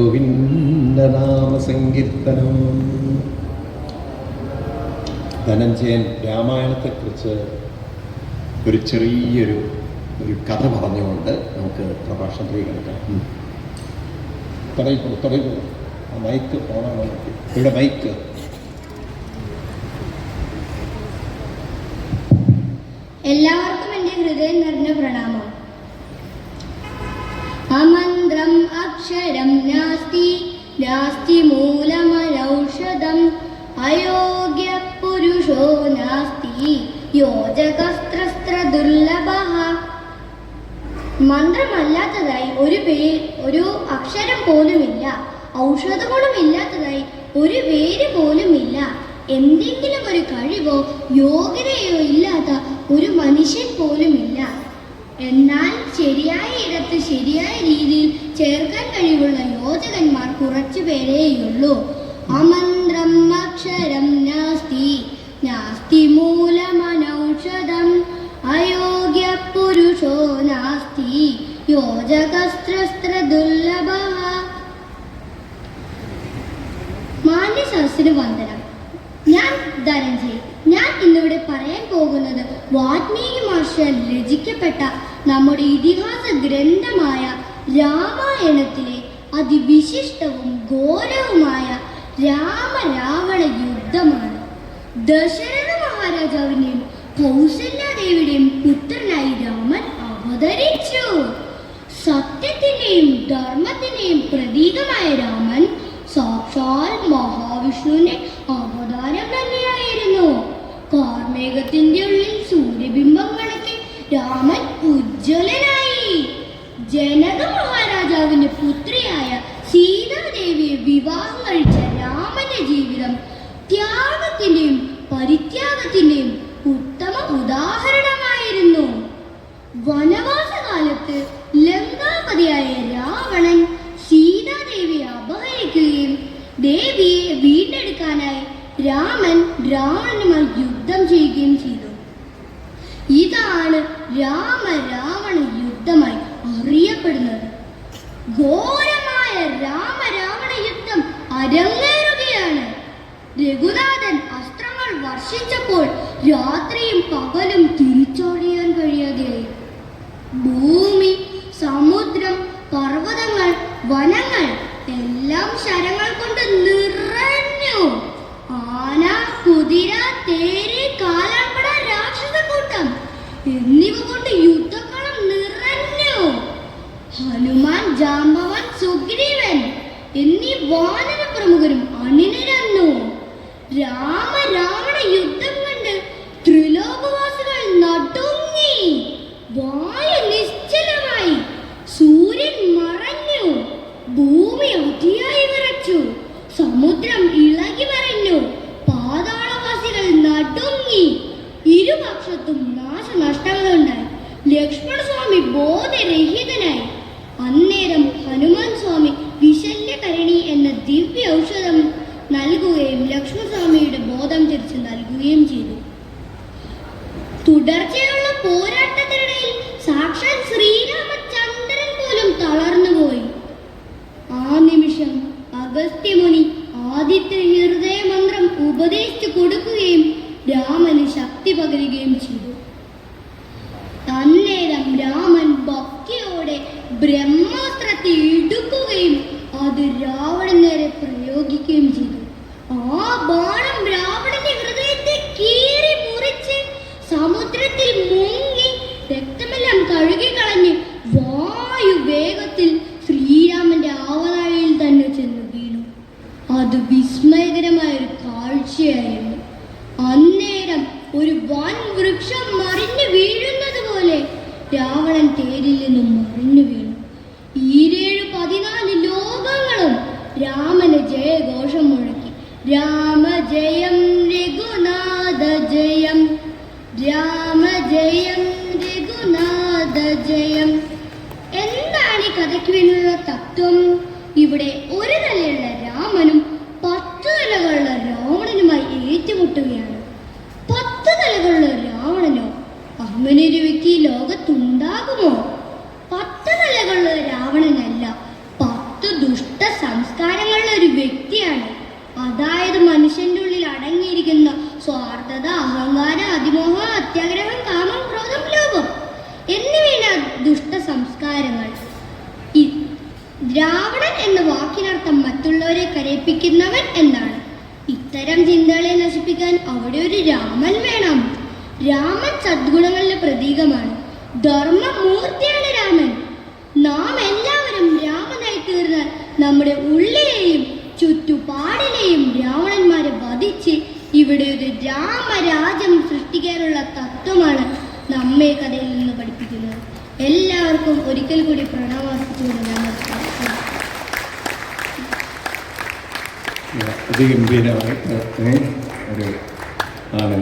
ഗോവിന്ദനാമ സങ്കീർത്തനം ധനഞ്ജയൻ രാമായണത്തെക്കുറിച്ച് ഒരു ചെറിയൊരു ഒരു കഥ പറഞ്ഞുകൊണ്ട് നമുക്ക് പ്രഭാഷണത്തിലേക്ക് കിടക്കാം. ഉം. തുടങ്ങിക്കോളൂ തുടങ്ങിക്കോളൂ ആ മൈക്ക് ഓണാണോ? ഇവിടെ മൈക്ക്. എല്ലാവർക്കും എന്റെ ഹൃദയം നിറഞ്ഞ പ്രണാമം. അമന്ത്രം അക്ഷരം നാസ്തി നാസ്തി മൂലമനൗഷധം. അയോഗ്യ പുരുഷോ നാസ്തി യോജകസ്ത്രസ്ത്ര ദുർലഭ മന്ത്രമല്ലാത്തതായി ഒരു പേ ഒരു അക്ഷരം പോലുമില്ല. ഔഷധങ്ങളും ഇല്ലാത്തതായി ഒരു പേര് പോലുമില്ല. എന്തെങ്കിലും ഒരു കഴിവോ യോഗ്യതയോ ഇല്ലാത്ത ഒരു മനുഷ്യൻ പോലുമില്ല. എന്നാൽ ശരിയായ ഇടത്ത് ശരിയായ രീതിയിൽ ചേർക്കാൻ കഴിവുള്ള യോജകന്മാർ കുറച്ചു പേരേയുള്ളൂ അമന്ത്രം അക്ഷരം നാസ്തി നാസ്തി മൂലമനൗഷധം അയോഗ്യ പുരുഷോ നാസ്തി യോജകസ്ത്രസ്ത്ര ദുർലഭ. വന്ദനം ഞാൻ ധനഞ്ജയ്. ഞാൻ ഇന്നിവിടെ പറയാൻ പോകുന്നത് വാത്മീകി മഹർഷിയാൽ രചിക്കപ്പെട്ട നമ്മുടെ ഇതിഹാസ ഗ്രന്ഥമായ രാമായണത്തിലെ അതിവിശിഷ്ടവും ഘോരവുമായ രാമരാവണ യുദ്ധമാണ്. ദശരഥ മഹാരാജാവിന്റെയും കൗസല്യാദേവിയുടെയും പുത്രനായി രാമൻ അവതരിച്ചു. സത്യത്തിന്റെയും ധർമ്മത്തിന്റെയും പ്രതീകമായ രാമൻ സാക്ഷാൽ മഹാവിഷ്ണുവിനെ തന്നെയായിരുന്നു കാർമേഘത്തിന്റെ ഉള്ളിൽ സൂര്യബിംബം കണക്കെ രാമൻ ഉജ്ജ്വലനായി. ജനക മഹാരാജാവിന്റെ പുത്രിയായ സീതാദേവിയെ വിവാഹം കഴിച്ച രാമന്റെ ജീവിതം ത്യാഗത്തിന്റെയും പരിത്യാഗത്തിന്റെയും ഉത്തമ ഉദാഹരണമായിരുന്നു വനവാസകാലത്ത് ലങ്കാപതിയായ രാവണൻ സീതാദേവിയെ അപഹരിക്കുകയും ദേവിയെ വീണ്ടെടുക്കാനായി രാമൻ രാവണനുമായി യുദ്ധം ചെയ്യുകയും ചെയ്തു. ഇതാണ് രാമ രാവണ യുദ്ധമായി അറിയപ്പെടുന്നത്. ഘോരമായ രാമ രാവണ യുദ്ധം അരങ്ങേറുകയാണ്. രഘുനാഥൻ അസ്ത്രങ്ങൾ വർഷിച്ചപ്പോൾ രാത്രിയും പകലും തിരിച്ചറിയാൻ കഴിയാതെയായി ഭൂമി സമുദ്രം പർവതങ്ങൾ വനങ്ങൾ എല്ലാം ശരങ്ങൾ കൊണ്ട് നിറഞ്ഞു ആന കുതിര തേര് രാക്ഷസ കൂട്ടം എന്നിവ കൊണ്ട് യുദ്ധക്കളം നിറഞ്ഞു. ഹനുമാൻ ജാമ്പവൻ സുഗ്രീവൻ എന്നീ വാനര പ്രമുഖരും അണിനിരന്നു. രാമ രാവണ യുദ്ധം കണ്ട് ത്രിലോകവാസികൾ നടുങ്ങി. വായു നിശ്ചലമായി സൂര്യൻ മറഞ്ഞു. ഭൂമി അതിയായി വിറച്ചു. സമുദ്രം ലക്ഷ്മണസ്വാമി ബോധരഹിതനായി. അന്നേരം ഹനുമാൻ സ്വാമി വിശല്യകരണി എന്ന ദിവ്യ ഔഷധം നൽകുകയും ലക്ഷ്മണസ്വാമിയുടെ ബോധം തിരിച്ചു നൽകുകയും ചെയ്തു. തുടർച്ചയുള്ള പോരാട്ടത്തിനിടയിൽ സാക്ഷാൽ ശ്രീരാമചന്ദ്രൻ പോലും തളർന്നുപോയി. ആ നിമിഷം അഗസ്ത്യമുനി ആദിത്യ ഹൃദയ മന്ത്രം ഉപദേശിച്ചു കൊടുക്കുകയും രാമന് ശക്തി പകരുകയും ചെയ്തു അന്നേരം രാമൻ ഭക്തിയോടെ ബ്രഹ്മാസ്ത്രത്തെ എടുക്കുകയും അത് രാവണൻ നേരെ പ്രയോഗിക്കുകയും ചെയ്തു. ആ ബാണം രാവണന്റെ ഹൃദയത്തെ കീറി മുറിച്ച് സമുദ്രത്തിൽ മുങ്ങി രക്തമെല്ലാം കഴുകിക്കളഞ്ഞ് വായു വേഗത്തിൽ ശ്രീരാമന്റെ ആവനാഴിയിൽ തന്നെ ചെന്ന് വീണു. അത് വിസ്മയകരമായ ഒരു കാഴ്ചയായിരുന്നു. അന്നേരം ഒരു വൻ വൃക്ഷം മറിഞ്ഞു വീഴുന്നത് പോലെ രാവണൻ തേരിൽ നിന്നും മറിഞ്ഞു വീണു. ജയം രഘുനാഥ ജയം. രാമ ജയം രഘുനാഥ ജയം. എന്താണ് ഈ കഥയ്ക്ക് വേണ്ടിയുള്ള തത്വം? ഇവിടെ ഒരു നിലയുള്ള രാമനും പത്ത് നിലകളുള്ള രാവണനുമായി ഏറ്റുമുട്ടുകയാണ്. പത്ത് നിലകളുള്ള രാവണനോ? അങ്ങനെ ഒരു വ്യക്തി ലോകത്തുണ്ടാകുമോ? സത്യാഗ്രഹം കാമം ക്രോധം ലോകം എന്നിവയുടെ ദുഷ്ട സംസ്കാരങ്ങൾ. ദ്രാവിഡൻ എന്ന വാക്കിനർത്ഥം മറ്റുള്ളവരെ കരയിപ്പിക്കുന്നവൻ എന്നാണ്. ഇത്തരം ചിന്തകളെ നശിപ്പിക്കാൻ അവിടെ ഒരു രാമൻ വേണം. രാമൻ സദ്ഗുണങ്ങളുടെ പ്രതീകമാണ്. ധർമ്മമൂർത്തിയാണ് രാമൻ. നാം എല്ലാവരും രാമനായി തീർന്നാൽ നമ്മുടെ ഉള്ളിലെയും ചുറ്റുപാടിലെയും രാവണന്മാരെ വധിച്ച് ഇവിടെ ഒരു രാമരാജ്യം സൃഷ്ടിക്കാനുള്ള തത്വമാണ് നമ്മെ കഥയിൽ നിന്ന് പഠിപ്പിക്കുന്നത്. എല്ലാവർക്കും ഒരിക്കൽ കൂടി പ്രണവാസിച്ചുകൊണ്ട് ഞാൻ ഒരു ആണ്